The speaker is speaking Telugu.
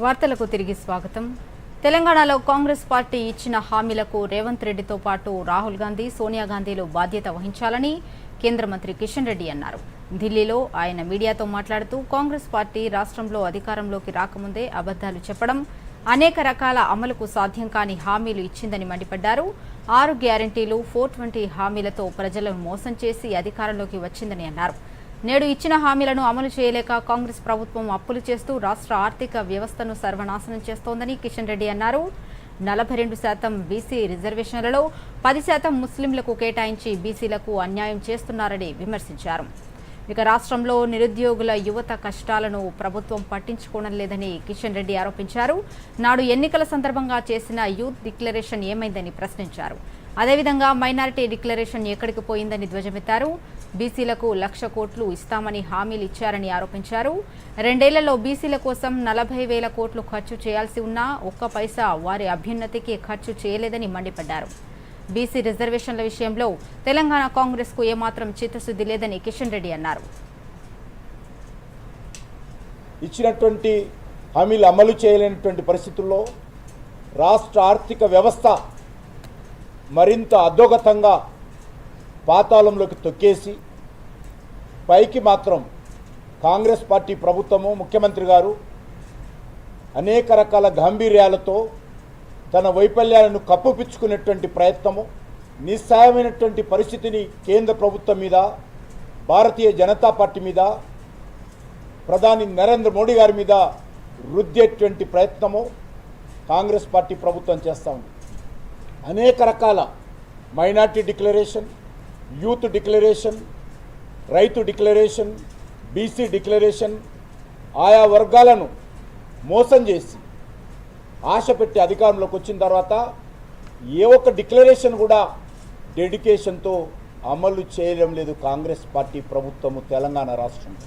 వార్తలకు తిరిగి స్వాగతం. తెలంగాణలో కాంగ్రెస్ పార్టీ ఇచ్చిన హామీలకు రేవంత్ రెడ్డితో పాటు రాహుల్ గాంధీ సోనియా గాంధీలు బాధ్యత వహించాలని కేంద్ర మంత్రి కిషన్ రెడ్డి అన్నారు. ఢిల్లీలో ఆయన మీడియాతో మాట్లాడుతూ కాంగ్రెస్ పార్టీ రాష్ట్రంలో అధికారంలోకి రాకముందే అబద్దాలు చెప్పడం అనేక రకాల అమలుకు సాధ్యం కాని హామీలు ఇచ్చిందని మండిపడ్డారు. ఆరు గ్యారంటీలు ఫోర్ ట్వంటీ హామీలతో ప్రజలను మోసం చేసి అధికారంలోకి వచ్చిందని అన్నారు. నేడు ఇచ్చిన హామీలను అమలు చేయలేక కాంగ్రెస్ ప్రభుత్వం అప్పులు చేస్తూ రాష్ట్ర ఆర్థిక వ్యవస్థను సర్వనాశనం చేస్తోందని కిషన్ రెడ్డి అన్నారు. నలభై రెండు శాతం బీసీ రిజర్వేషన్లలో పది శాతం ముస్లింలకు కేటాయించి బీసీలకు అన్యాయం చేస్తున్నారని విమర్శించారు. ఇక రాష్ట్రంలో నిరుద్యోగుల యువత కష్టాలను ప్రభుత్వం పట్టించుకోవడం లేదని కిషన్ రెడ్డి ఆరోపించారు. నాడు ఎన్నికల సందర్భంగా చేసిన యూత్ డిక్లరేషన్ ఏమైందని ప్రశ్నించారు. అదేవిధంగా మైనారిటీ డిక్లరేషన్ ఎక్కడికి పోయిందని ధ్వజమెత్తారు. బీసీలకు లక్ష కోట్లు ఇస్తామని హామీలు ఇచ్చారని ఆరోపించారు. రెండేళ్ళలో బీసీల కోసం నలభై వేల కోట్లు ఖర్చు చేయాల్సి ఉన్నా ఒక్క పైసా వారి అభ్యున్నతికి ఖర్చు చేయలేదని మండిపడ్డారు. బీసీ రిజర్వేషన్ల విషయంలో తెలంగాణ కాంగ్రెస్కు ఏమాత్రం చిత్తశుద్ధి లేదని కిషన్ రెడ్డి అన్నారు. ఇచ్చినటువంటి హామీలు అమలు చేయలేనటువంటి పరిస్థితుల్లో రాష్ట్ర ఆర్థిక వ్యవస్థ మరింత అధోగతంగా పాతాళంలోకి తొక్కేసి పైకి మాత్రం కాంగ్రెస్ పార్టీ ప్రభుత్వము ముఖ్యమంత్రి గారు అనేక రకాల గాంభీర్యాలతో తన వైఫల్యాలను కప్పుపిచ్చుకునేటువంటి ప్రయత్నము నిస్సాయమైనటువంటి పరిస్థితిని కేంద్ర ప్రభుత్వం మీద భారతీయ జనతా పార్టీ మీద ప్రధాని నరేంద్ర మోడీ గారి మీద రుద్దేటువంటి ప్రయత్నము కాంగ్రెస్ పార్టీ ప్రభుత్వం చేస్తూ ఉంది. అనేక రకాల మైనార్టీ డిక్లరేషన్ యూత్ డిక్లరేషన్ రైతు డిక్లరేషన్ బీసీ డిక్లరేషన్ ఆయా వర్గాలను మోసం చేసి ఆశ పెట్టి అధికారంలోకి వచ్చిన తర్వాత ఏ ఒక్క డిక్లరేషన్ కూడా డెడికేషన్తో అమలు చేయడం లేదు కాంగ్రెస్ పార్టీ ప్రభుత్వము తెలంగాణ రాష్ట్రంలో.